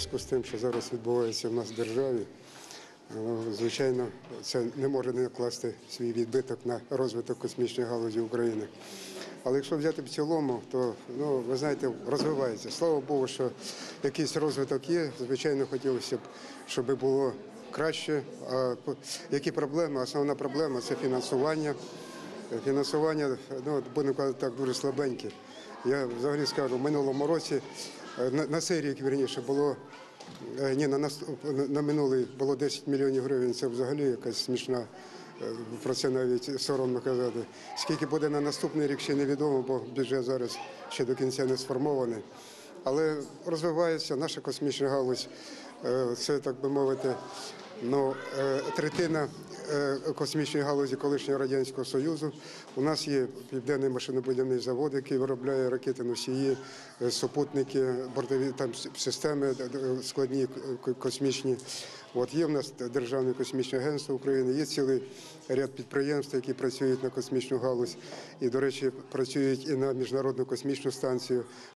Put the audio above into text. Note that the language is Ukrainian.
зв'язку з тим, що зараз відбувається в нас в державі, ну, звичайно, це не може не накласти свій відбиток на розвиток космічної галузі України. Але якщо взяти в цілому, то ну, ви знаєте, розвивається. Слава Богу, що якийсь розвиток є. Звичайно, хотілося б, щоб було краще. А які проблеми? Основна проблема це фінансування. Фінансування, ну, будемо казати так, дуже слабеньке. Я взагалі скажу, в минулому році, е, на, на цей рік, вірніше, було е, ні, на, нас- на, минулий було 10 мільйонів гривень. Це взагалі якась смішна. е, Про це навіть соромно казати. Скільки буде на наступний рік, ще невідомо, бо бюджет зараз ще до кінця не сформований. Але розвивається наша космічна галузь. Це, так би мовити, ну, е, третина е, космічної галузі колишнього Радянського Союзу. У нас є південний машинобудівний завод, який виробляє ракети носії, е, супутники, бортові там системи складні космічні. От є в нас Державне космічне агентство України, є цілий ряд підприємств, які працюють на космічну галузь, і, до речі, працюють і на міжнародну космічну станцію.